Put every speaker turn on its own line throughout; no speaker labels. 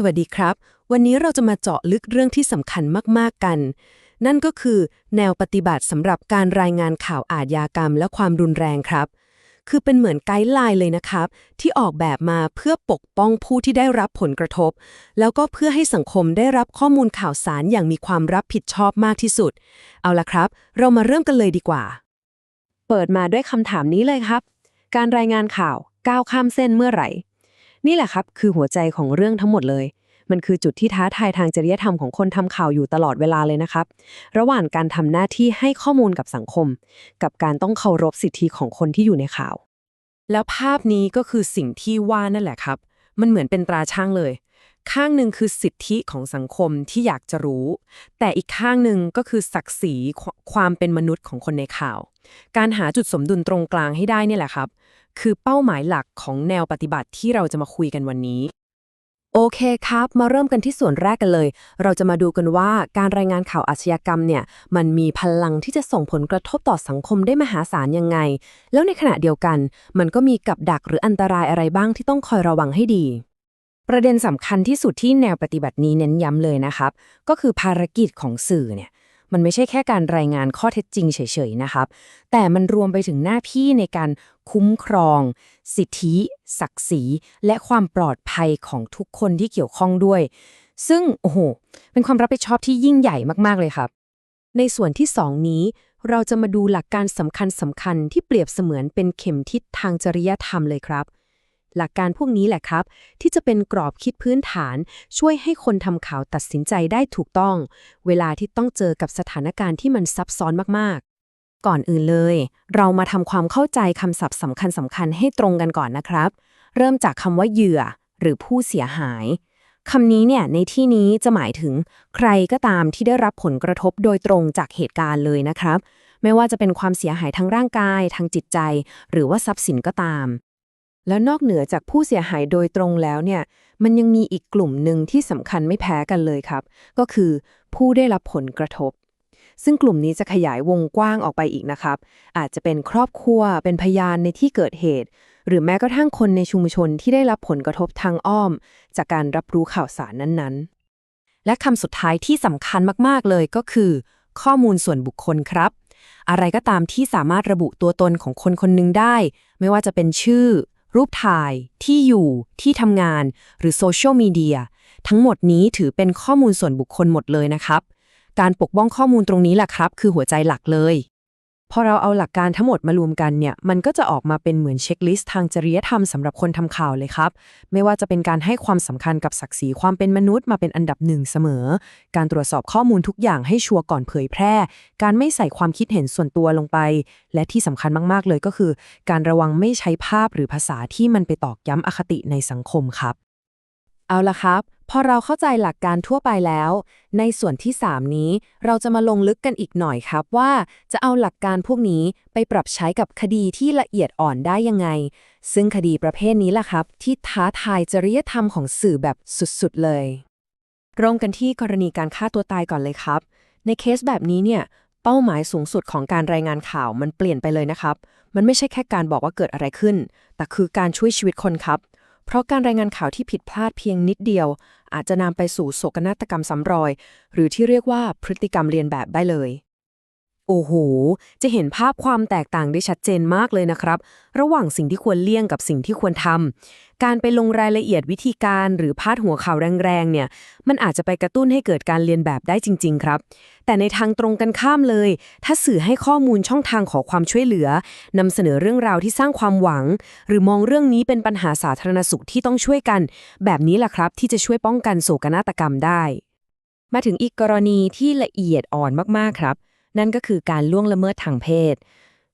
สวัสดีครับ วันนี้เราจะมาเจาะลึกเรื่องที่สำคัญมากๆกัน นั่นก็คือแนวปฏิบัติสำหรับการรายงานข่าวอาชญากรรมและความรุนแรงครับ คือเป็นเหมือนไกด์ไลน์เลยนะครับ ที่ออกแบบมาเพื่อปกป้องผู้ที่ได้รับผลกระทบ แล้วก็เพื่อให้สังคมได้รับข้อมูลข่าวสารอย่างมีความรับผิดชอบมากที่สุด เอาละครับ เรามาเริ่มกันเลยดีกว่า เปิดมาด้วยคำถามนี้เลยครับ การรายงานข่าวก้าวข้ามเส้นเมื่อไหร่ นี่แหละครับ คือหัวใจของเรื่องทั้งหมดเลย มันคือจุดที่ท้าทายทางจริยธรรมของคนทำข่าวอยู่ตลอดเวลาเลยนะครับ ระหว่างการทำหน้าที่ให้ข้อมูลกับสังคม กับการต้องเคารพสิทธิของคนที่อยู่ในข่าว แล้วภาพนี้ก็คือสิ่งที่ว่านั่นแหละครับ มันเหมือนเป็นตราช่างเลย ข้างหนึ่งคือสิทธิของสังคมที่อยากจะรู้ แต่อีกข้างหนึ่งก็คือศักดิ์ศรีความเป็นมนุษย์ของคนในข่าว การหาจุดสมดุลตรงกลางให้ได้นี่แหละครับ คือเป้าหมายหลักของแนวปฏิบัติที่เราจะมาคุยกันวันนี้ โอเคครับ มาเริ่มกันที่ส่วนแรกกันเลย เราจะมาดูกันว่าการรายงานข่าวอาชญากรรมเนี่ย มันมีพลังที่จะส่งผลกระทบต่อสังคมได้มหาศาลยังไง แล้วในขณะเดียวกัน มันก็มีกับดักหรืออันตรายอะไรบ้างที่ต้องคอยระวังให้ดีประเด็นสำคัญที่สุดที่แนวปฏิบัตินี้เน้นย้ำเลยนะครับ ก็คือภารกิจของสื่อเนี่ยมันไม่ใช่แค่การรายงานข้อเท็จจริงเฉยๆนะครับ แต่มันรวมไปถึงหน้าที่ในการ คุ้มครอง สิทธิ ศักดิ์ศรี และความปลอดภัยของทุกคนที่เกี่ยวข้องด้วย ซึ่งโอ้โห เป็นความรับผิดชอบที่ยิ่งใหญ่มากๆเลยครับ ในส่วนที่ 2 นี้ เราจะมาดูหลักการสำคัญสำคัญที่เปรียบเสมือนเป็นเข็มทิศทางจริยธรรมเลยครับหลักการพวกนี้แหละครับ ที่จะเป็นกรอบคิดพื้นฐาน ช่วยให้คนทำข่าวตัดสินใจได้ถูกต้อง เวลาที่ต้องเจอกับสถานการณ์ที่มันซับซ้อนมากๆ ก่อนอื่นเลย เรามาทำความเข้าใจคำศัพท์สำคัญสำคัญให้ตรงกันก่อนนะครับ เริ่มจากคำว่าเหยื่อ หรือผู้เสียหายคำนี้เนี่ยในที่นี้จะหมายถึงใครก็ตามที่ได้รับผลกระทบโดยตรงจากเหตุการณ์เลยนะครับ ไม่ว่าจะเป็นความเสียหายทางร่างกาย ทางจิตใจ หรือว่าทรัพย์สินก็ตาม แล้วนอกเหนือจากผู้เสียหายโดยตรงแล้วเนี่ยมันยังมีอีกกลุ่มหนึ่งที่สำคัญไม่แพ้กันเลยครับ ก็คือผู้ได้รับผลกระทบ ซึ่งกลุ่มนี้จะขยายวงกว้างออกไปอีกนะครับ อาจจะเป็นครอบครัว เป็นพยานในที่เกิดเหตุ หรือแม้กระทั่งคนในชุมชนที่ได้รับผลกระทบทางอ้อม จากการรับรู้ข่าวสารนั้นๆ และคำสุดท้ายที่สำคัญมากๆเลยก็คือ ข้อมูลส่วนบุคคลครับ อะไรก็ตามที่สามารถระบุตัวตนของคนคนหนึ่งได้ ไม่ว่าจะเป็นชื่อ รูปถ่าย ที่อยู่ ที่ทำงาน หรือโซเชียลมีเดียทั้งหมดนี้ถือเป็นข้อมูลส่วนบุคคลหมดเลยนะครับ การปกป้องข้อมูลตรงนี้แหละครับ คือหัวใจหลักเลย พอเราเอาหลักการทั้งหมดมารวมกันเนี่ย มันก็จะออกมาเป็นเหมือนเช็คลิสต์ทางจริยธรรมสำหรับคนทำข่าวเลยครับ ไม่ว่าจะเป็นการให้ความสำคัญกับศักดิ์ศรีความเป็นมนุษย์มาเป็นอันดับหนึ่งเสมอ การตรวจสอบข้อมูลทุกอย่างให้ชัวร์ก่อนเผยแพร่ การไม่ใส่ความคิดเห็นส่วนตัวลงไป และที่สำคัญมากๆเลยก็คือ การระวังไม่ใช้ภาพหรือภาษาที่มันไปตอกย้ำอคติในสังคมครับ เอาละครับ พอเราเข้าใจหลักการทั่วไปแล้ว ในส่วนที่ 3 นี้ เราจะมาลงลึกกันอีกหน่อยครับว่า จะเอาหลักการพวกนี้ไปปรับใช้กับคดีที่ละเอียดอ่อนได้ยังไง ซึ่งคดีประเภทนี้ล่ะครับ ที่ท้าทายจริยธรรมของสื่อแบบสุดๆเลยเริ่มกันที่กรณีการฆ่าตัวตายก่อนเลยครับ ในเคสแบบนี้เนี่ยเป้าหมายสูงสุดของการรายงานข่าวมันเปลี่ยนไปเลยนะครับ มันไม่ใช่แค่การบอกว่าเกิดอะไรขึ้น แต่คือการช่วยชีวิตคนครับ เพราะการรายงานข่าวที่ผิดพลาดเพียงนิดเดียว อาจจะนำไปสู่โศกนาฏกรรมซ้ำรอย หรือที่เรียกว่าพฤติกรรมเรียนแบบได้เลย โอ้โห จะเห็นภาพความแตกต่างได้ชัดเจนมากเลยนะครับ ระหว่างสิ่งที่ควรเลี่ยงกับสิ่งที่ควรทำ การไปลงรายละเอียดวิธีการหรือพาดหัวข่าวแรงๆ เนี่ย มันอาจจะไปกระตุ้นให้เกิดการเรียนแบบได้จริง ๆ ครับ แต่ในทางตรงกันข้ามเลย ถ้าสื่อให้ข้อมูลช่องทางขอความช่วยเหลือนำเสนอเรื่องราวที่สร้างความหวัง หรือมองเรื่องนี้เป็นปัญหาสาธารณสุขที่ต้องช่วยกัน แบบนี้แหละครับ ที่จะช่วยป้องกันโศกนาฏกรรมได้ มาถึงอีกกรณีที่ละเอียดอ่อนมากๆ ครับ นั่นก็คือการล่วงละเมิดทางเพศ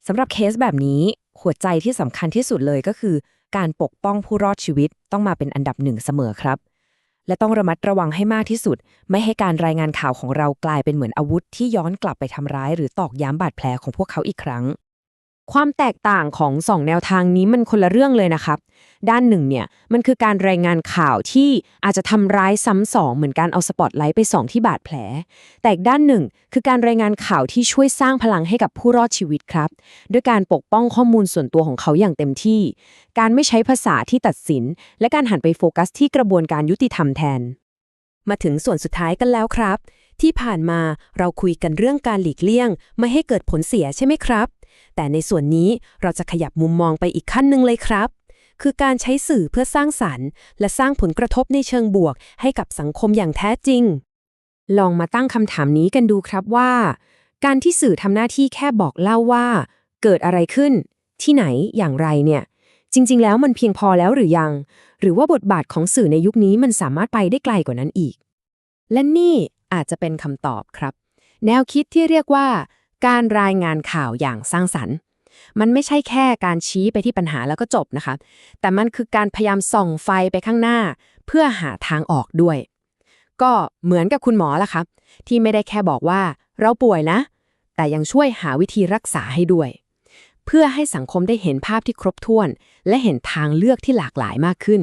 สำหรับเคสแบบนี้หัวใจที่สำคัญที่สุดเลยก็คือ การปกป้องผู้รอดชีวิตต้องมาเป็นอันดับหนึ่งเสมอครับ และต้องระมัดระวังให้มากที่สุด ไม่ให้การรายงานข่าวของเรากลายเป็นเหมือนอาวุธที่ย้อนกลับไปทำร้าย หรือตอกย้ำบาดแผลของพวกเขาอีกครั้ง
ความแตกต่างของสองแนวทางนี้มันคนละเรื่องเลยนะครับ ด้านหนึ่งเนี่ยมันคือการรายงานข่าวที่อาจจะทำร้ายซ้ำสองเหมือนการเอาสปอตไลท์ไปส่องที่บาดแผล แต่อีกด้านหนึ่ง คือการรายงานข่าวที่ช่วยสร้างพลังให้กับผู้รอดชีวิตครับ ด้วยการปกป้องข้อมูลส่วนตัวของเขาอย่างเต็มที่ การไม่ใช้ภาษาที่ตัดสิน และการหันไปโฟกัสที่กระบวนการยุติธรรมแทน
มาถึงส่วนสุดท้ายกันแล้วครับ ที่ผ่านมาเราคุยกันเรื่องการหลีกเลี่ยง ไม่ให้เกิดผลเสียใช่ไหมครับ แต่ในส่วนนี้เราจะขยับมุมมองไปอีกขั้นหนึ่งเลยครับ คือการใช้สื่อเพื่อสร้างสรรค์ และสร้างผลกระทบในเชิงบวก ให้กับสังคมอย่างแท้จริง ลองมาตั้งคำถามนี้กันดูครับว่า การที่สื่อทำหน้าที่แค่บอกเล่าว่า เกิดอะไรขึ้น ที่ไหนอย่างไรเนี่ย จริง ๆ แล้วมันเพียงพอแล้วหรือยัง หรือว่าบทบาทของสื่อในยุคนี้มันสามารถไปได้ไกลกว่านั้นอีก และนี่อาจจะเป็นคำตอบครับ แนวคิดที่เรียกว่า การรายงานข่าวอย่างสร้างสรรค์ มันไม่ใช่แค่การชี้ไปที่ปัญหาแล้วก็จบนะคะ แต่มันคือการพยายามส่องไฟไปข้างหน้า เพื่อหาทางออกด้วย ก็เหมือนกับคุณหมอละครับ ที่ไม่ได้แค่บอกว่าเราป่วยนะ แต่ยังช่วยหาวิธีรักษาให้ด้วย เพื่อให้สังคมได้เห็นภาพที่ครบถ้วน และเห็นทางเลือกที่หลากหลายมากขึ้น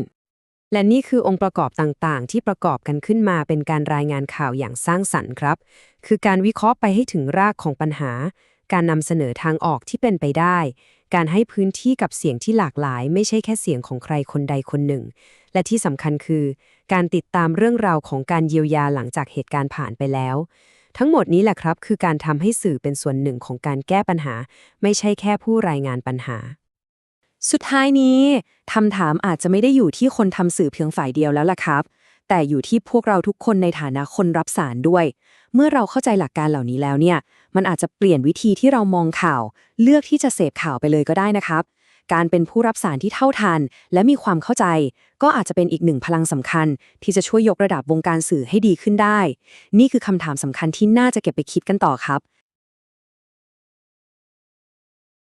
และนี่คือองค์ประกอบต่างๆ ที่ประกอบกันขึ้นมาเป็นการรายงานข่าวอย่างสร้างสรรค์ครับ คือการวิเคราะห์ไปให้ถึงรากของปัญหา การนำเสนอทางออกที่เป็นไปได้ การให้พื้นที่กับเสียงที่หลากหลาย ไม่ใช่แค่เสียงของใครคนใดคนหนึ่ง และที่สำคัญคือ การติดตามเรื่องราวของการเยียวยาหลังจากเหตุการณ์ผ่านไปแล้ว ทั้งหมดนี้แหละครับ คือการทำให้สื่อเป็นส่วนหนึ่งของการแก้ปัญหา ไม่ใช่แค่ผู้รายงานปัญหา สุดท้ายนี้คำถามอาจจะไม่ได้อยู่ที่คนทำสื่อเพียงฝ่ายเดียวแล้วล่ะครับ แต่อยู่ที่พวกเราทุกคนในฐานะคนรับสารด้วย เมื่อเราเข้าใจหลักการเหล่านี้แล้วเนี่ย มันอาจจะเปลี่ยนวิธีที่เรามองข่าว เลือกที่จะเสพข่าวไปเลยก็ได้นะครับ การเป็นผู้รับสารที่เท่าทัน และมีความเข้าใจ ก็อาจจะเป็นอีกหนึ่งพลังสำคัญ ที่จะช่วยยกระดับวงการสื่อให้ดีขึ้นได้ นี่คือคำถามสำคัญที่น่าจะเก็บไปคิดกันต่อครับ